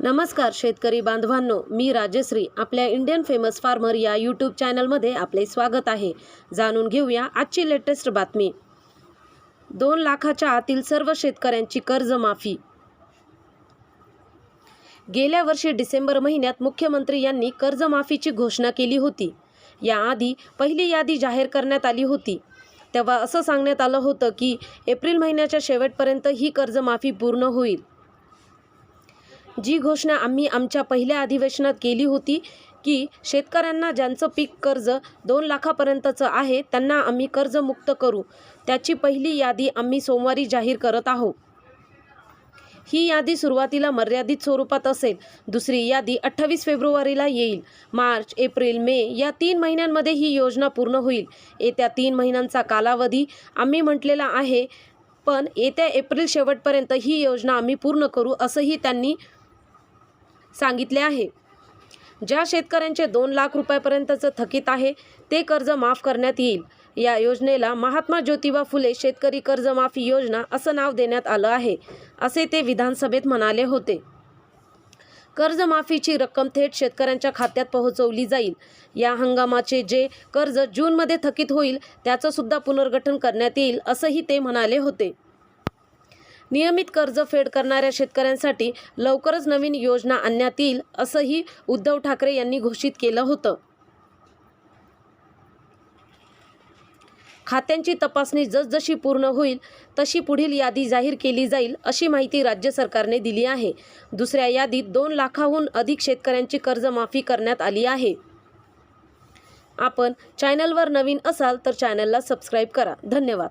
नमस्कार शेतकरी बांधवांनो. मी राजश्री आपल्या इंडियन फेमस फार्मर या यूट्यूब चॅनलमध्ये आपले स्वागत आहे. जाणून घेऊया आजची लेटेस्ट बातमी. दोन लाखाच्या आतील सर्व शेतकऱ्यांची कर्जमाफी. गेल्या वर्षी डिसेंबर महिन्यात मुख्यमंत्री यांनी कर्जमाफीची घोषणा केली होती. याआधी पहिली यादी जाहीर करण्यात आली होती. तेव्हा असं सांगण्यात आलं होतं की एप्रिल महिन्याच्या शेवटपर्यंत ही कर्जमाफी पूर्ण होईल. जी घोषणा आम्ही आमच्या पहिल्या अधिवेशनात केली होती की शेतकऱ्यांना ज्यांचं पीक कर्ज दोन लाखापर्यंतचं आहे त्यांना आम्ही कर्जमुक्त करू. त्याची पहिली यादी आम्ही सोमवारी जाहीर करत आहोत. ही यादी सुरुवातीला मर्यादित स्वरूपात असेल दुसरी यादी अठ्ठावीस फेब्रुवारीला येईल. मार्च एप्रिल मे या तीन महिन्यांमध्ये ही योजना पूर्ण होईल. येत्या तीन महिन्यांचा कालावधी आम्ही म्हटलेला आहे पण येत्या एप्रिल शेवटपर्यंत ही योजना आम्ही पूर्ण करू असंही त्यांनी सांगितले आहे. ज्या शेतकऱ्यांचे दोन लाख रुपयापर्यंतचं थकीत आहे ते कर्ज माफ करण्यात येईल. या योजनेला महात्मा ज्योतिबा फुले शेतकरी कर्जमाफी योजना असं नाव देण्यात आलं आहे असे ते विधानसभेत म्हणाले होते. कर्जमाफीची रक्कम थेट शेतकऱ्यांच्या खात्यात पोहोचवली जाईल. या हंगामाचे जे कर्ज जूनमध्ये थकीत होईल त्याचं सुद्धा पुनर्गठन करण्यात येईल असंही ते म्हणाले होते. नियमित कर्ज फेड करणाऱ्या शेतकऱ्यांसाठी लवकरच नवीन योजना आणण्यात येईल असंही उद्धव ठाकरे यांनी घोषित केलं होतं. खात्यांची तपासणी जसजशी पूर्ण होईल तशी पुढील यादी जाहीर केली जाईल अशी माहिती राज्य सरकारने दिली आहे. दुसऱ्या यादीत दोन लाखाहून अधिक शेतकऱ्यांची कर्जमाफी करण्यात आली आहे. आपण चॅनलवर नवीन असाल तर चॅनलला सबस्क्राईब करा. धन्यवाद.